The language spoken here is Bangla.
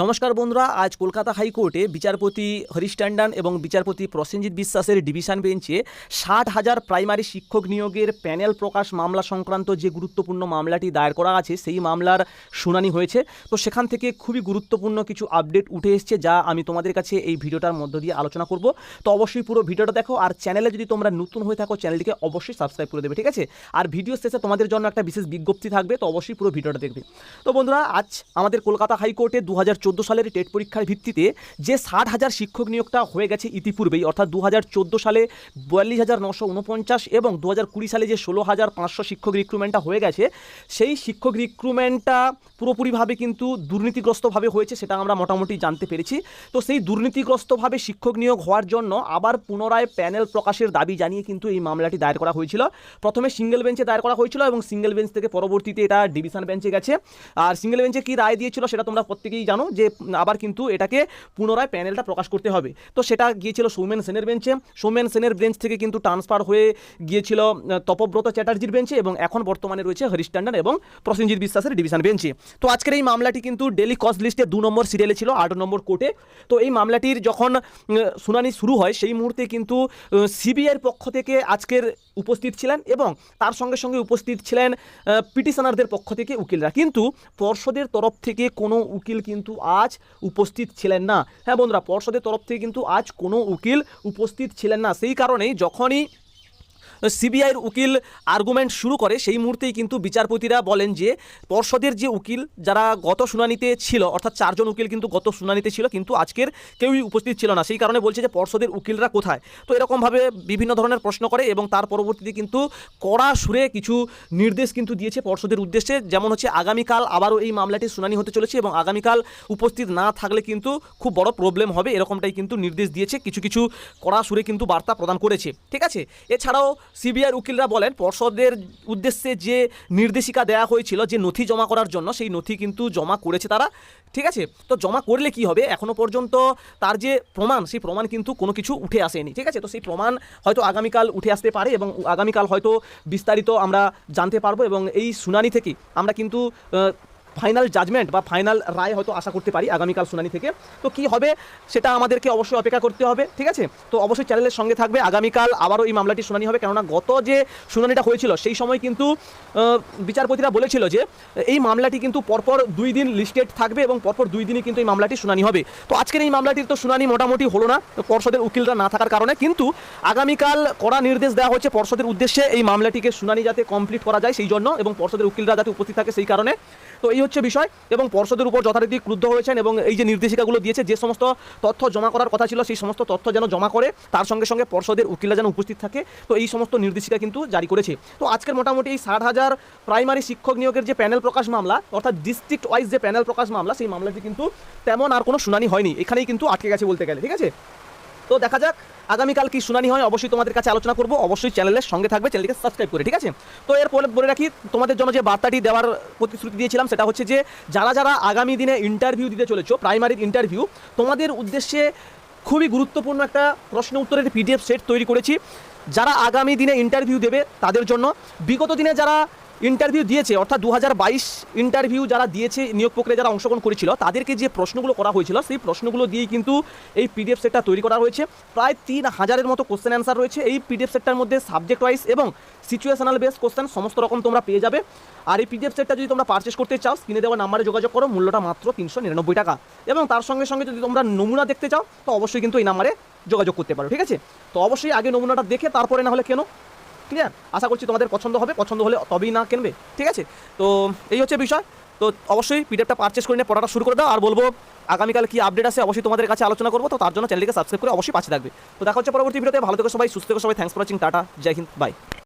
নমস্কার বন্ধুরা, আজ কলকাতা হাইকোর্টে বিচারপতি হরিশ ট্যান্ডন এবং বিচারপতি প্রসেনজিৎ বিশ্বাসের ডিভিশন বেঞ্চে ষাট হাজার প্রাইমারি শিক্ষক নিয়োগের প্যানেল প্রকাশ মামলা সংক্রান্ত যে গুরুত্বপূর্ণ মামলাটি দায়ের করা আছে, সেই মামলার শুনানি হয়েছে। তো সেখান থেকে খুবই গুরুত্বপূর্ণ কিছু আপডেট উঠে এসছে যা আমি তোমাদের কাছে এই ভিডিওটার মধ্য দিয়ে আলোচনা করব। তো অবশ্যই পুরো ভিডিওটা দেখো আর চ্যানেলে যদি তোমরা নতুন হয়ে থাকো, চ্যানেলটিকে অবশ্যই সাবস্ক্রাইব করে দেবে, ঠিক আছে? আর ভিডিও শেষে তোমাদের জন্য একটা বিশেষ বিজ্ঞপ্তি থাকবে, তো অবশ্যই পুরো ভিডিওটা দেখবে। তো বন্ধুরা, আজ আমাদের কলকাতা হাইকোর্টে দু হাজার চোদ্দ সালের টেট পরীক্ষার ভিত্তিতে যে ষাট হাজার শিক্ষক নিয়োগটা হয়ে গেছে ইতিপূর্বেই, অর্থাৎ দু হাজার চোদ্দ সালে বিয়াল্লিশ হাজার নশো উনপঞ্চাশ এবং দু কুড়ি সালে যে ষোলো হাজার পাঁচশো শিক্ষক রিক্রুটমেন্টটা হয়ে গেছে, সেই শিক্ষক রিক্রুটমেন্টটা পুরোপুরিভাবে কিন্তু দুর্নীতিগ্রস্তভাবে হয়েছে সেটা আমরা মোটামুটি জানতে পেরেছি। তো সেই দুর্নীতিগ্রস্তভাবে শিক্ষক নিয়োগ হওয়ার জন্য আবার পুনরায় প্যানেল প্রকাশের দাবি জানিয়ে কিন্তু এই মামলাটি দায়ের করা হয়েছিল। প্রথমে সিঙ্গেল বেঞ্চে দায়ের করা হয়েছিল এবং সিঙ্গেল বেঞ্চ থেকে পরবর্তীতে এটা ডিভিশন বেঞ্চে গেছে। আর সিঙ্গেল বেঞ্চে কী রায় দিয়েছিল সেটা তোমরা প্রত্যেকেই জানো যে আবার কিন্তু এটাকে পুনরায় প্যানেলটা প্রকাশ করতে হবে। তো সেটা গিয়েছিল সৌমেন সেনের বেঞ্চে সৌমেন সেনের বেঞ্চ থেকে কিন্তু ট্রান্সফার হয়ে গিয়েছিল তপব্রত চ্যাটার্জির বেঞ্চে এবং এখন বর্তমানে রয়েছে হরিশ ট্যান্ডন এবং প্রসেনজিৎ বিশ্বাসের ডিভিশন বেঞ্চে তো আজকের এই মামলাটি কিন্তু ডেলি কস্ট লিস্টে দু নম্বর সিরিয়ালে ছিল, আট নম্বর কোর্টে তো এই মামলাটির যখন শুনানি শুরু হয়, সেই মুহূর্তে কিন্তু সিবিআইয়ের পক্ষ থেকে আজকের উপস্থিত ছিলেন এবং তার সঙ্গে সঙ্গে উপস্থিত ছিলেন পিটিশনারদের পক্ষ থেকে উকিলরা। কিন্তু পর্ষদের তরফ থেকে কোনো উকিল কিন্তু আজ উপস্থিত ছিলেন না। হ্যাঁ বন্ধুরা, পর্ষদের তরফ থেকে কিন্তু আজ কোনো উকিল উপস্থিত ছিলেন না। সেই কারণেই যখনই সিবিআইয়ের উকিল আর্গুমেন্ট শুরু করে, সেই মুহূর্তেই কিন্তু বিচারপতিরা বলেন যে, পর্ষদের যে উকিল যারা গত শুনানিতে ছিল, অর্থাৎ চারজন উকিল কিন্তু গত শুনানিতে ছিল, কিন্তু আজকের কেউই উপস্থিত ছিল না। সেই কারণে বলছে যে, পর্ষদের উকিলরা কোথায়? তো এরকমভাবে বিভিন্ন ধরনের প্রশ্ন করে এবং তার পরবর্তীতে কিন্তু কড়া সুরে কিছু নির্দেশ কিন্তু দিয়েছে পর্ষদের উদ্দেশ্যে, যেমন হচ্ছে আগামীকাল আবারও এই মামলাটির শুনানি হতে চলেছে এবং আগামীকাল উপস্থিত না থাকলে কিন্তু খুব বড় প্রবলেম হবে, এরকমটাই কিন্তু নির্দেশ দিয়েছে, কিছু কিছু কড়া সুরে কিন্তু বার্তা প্রদান করেছে। ঠিক আছে? এছাড়াও সিবিআইয়ের উকিলরা বলেন, পর্ষদের উদ্দেশ্যে যে নির্দেশিকা দেওয়া হয়েছিল, যে নথি জমা করার জন্য, সেই নথি কিন্তু জমা করেছে তারা। ঠিক আছে? তো জমা করলে কি হবে? এখনও পর্যন্ত তার যে প্রমাণ, সেই প্রমাণ কিন্তু কোনো কিছু উঠে আসেনি। ঠিক আছে? তো সেই প্রমাণ হয়তো আগামীকাল উঠে আসতে পারে এবং আগামীকাল হয়তো বিস্তারিত আমরা জানতে পারব এবং এই শুনানি থেকে আমরা কিন্তু ফাইনাল জাজমেন্ট বা ফাইনাল রায় হয়তো আশা করতে পারি আগামীকাল শুনানি থেকে। তো কি হবে সেটা আমাদেরকে অবশ্যই অপেক্ষা করতে হবে, ঠিক আছে? তো অবশ্যই চ্যানেলের সঙ্গে থাকবে, আগামীকাল আবারও এই মামলাটি শুনানি হবে। কেননা গত যে শুনানিটা হয়েছিল, সেই সময় কিন্তু বিচারপতিরা বলেছিল যে, এই মামলাটি কিন্তু পরপর দুই দিন লিস্টেড থাকবে এবং পরপর দুই দিনই কিন্তু এই মামলাটি শুনানি হবে। তো আজকের এই মামলাটির তো শুনানি মোটামুটি হলো না, পর্ষদের উকিলরা না থাকার কারণে। কিন্তু আগামীকাল কড়া নির্দেশ দেওয়া হচ্ছে পর্ষদের উদ্দেশ্যে এই মামলাটিকে শুনানি যাতে কমপ্লিট করা যায় সেই জন্য এবং পর্ষদের উকিলরা যাতে উপস্থিত থাকে সেই কারণে। তো এই হচ্ছে বিষয় এবং পর্ষদের উপর যথারীতি ক্রুদ্ধ হয়েছেন এবং এই যে নির্দেশিকাগুলো দিয়েছে, যে সমস্ত তথ্য জমা করার কথা ছিল, সেই সমস্ত তথ্য যেন জমা করে তার সঙ্গে সঙ্গে পর্ষদের উকিলরা যেন উপস্থিত থাকে। তো এই সমস্ত নির্দেশিকা কিন্তু জারি করেছে। তো আজকের মোটামুটি এই ষাট হাজার প্রাইমারি শিক্ষক নিয়োগের যে প্যানেল প্রকাশ মামলা, অর্থাৎ ডিস্ট্রিক্ট ওয়াইজ যে প্যানেল প্রকাশ মামলা, সেই মামলাটি কিন্তু তেমন আর কোনো শুনানি হয়নি। এখানেই কিন্তু আটকে গেছে বলতে গেলে, ঠিক আছে? তো দেখা যাক, আগামীকাল কি শুনানি হয়, অবশ্যই তোমাদের কাছে আলোচনা করব। অবশ্যই চ্যানেলের সঙ্গে থাকবে চ্যানেলকে সাবস্ক্রাইব করে, ঠিক আছে? তো এরপরে বলে রাখি, তোমাদের জন্য যে বার্তাটি দেওয়ার প্রতিশ্রুতি দিয়েছিলাম, সেটা হচ্ছে যে, যারা যারা আগামী দিনে ইন্টারভিউ দিতে চলেছো প্রাইমারির ইন্টারভিউ তোমাদের উদ্দেশ্যে খুবই গুরুত্বপূর্ণ একটা প্রশ্ন উত্তরের পিডিএফ সেট তৈরি করেছি। যারা আগামী দিনে ইন্টারভিউ দেবে, তাদের জন্য, বিগত দিনে যারা ইন্টারভিউ দিয়েছে, অর্থাৎ দু হাজার বাইশ ইন্টারভিউ যারা দিয়েছে, নিয়োগ প্রক্রিয়া যারা অংশগ্রহণ করেছিল, তাদেরকে যে প্রশ্নগুলো করা হয়েছিল, সেই প্রশ্নগুলো দিয়েই কিন্তু এই পিডিএফ সেটটা তৈরি করা হয়েছে। প্রায় তিন হাজারের মতো কোশ্চেন অ্যান্সার রয়েছে এই পিডিএফ সেটটার মধ্যে সাবজেক্ট ওয়াইজ এবং সিচুয়েশনাল বেস কোশ্চেন সমস্ত রকম তোমরা পেয়ে যাবে। আর এই পিডিএফ সেটটা যদি তোমরা পারচেস করতে চাও স্ক্রিনে দেওয়া নাম্বারে যোগাযোগ করো, মূল্যটা মাত্র তিনশো নিরানব্বই টাকা। এবং তার সঙ্গে সঙ্গে যদি তোমরা নমুনা দেখতে চাও, তো অবশ্যই কিন্তু এই নাম্বারে যোগাযোগ করতে পারো, ঠিক আছে? তো অবশ্যই আগে নমুনাটা দেখে তারপরে না হলে কেন? ক্লিয়ার আশা করছি তোমাদের পছন্দ হবে, পছন্দ হলে তবেই না কিনবে, ঠিক আছে? তো এই হচ্ছে বিষয়। তো অবশ্যই পিডিএফটা পারচেস করে নিয়ে পড়াটা শুরু করে দাও, আর বলব আগামীকাল কি আপডেট আছে অবশ্যই তোমাদের কাছে আলোচনা করব, তো তার জন্য চ্যানেলকে সাবস্ক্রাইব করে অবশ্যই পাশে থাকবে। তো দেখা হচ্ছে পরবর্তী ভিডিওতে ভালো থেকো সবাই, সুস্থ থেকো সবাই thanks for watching tata, Jai Hind bye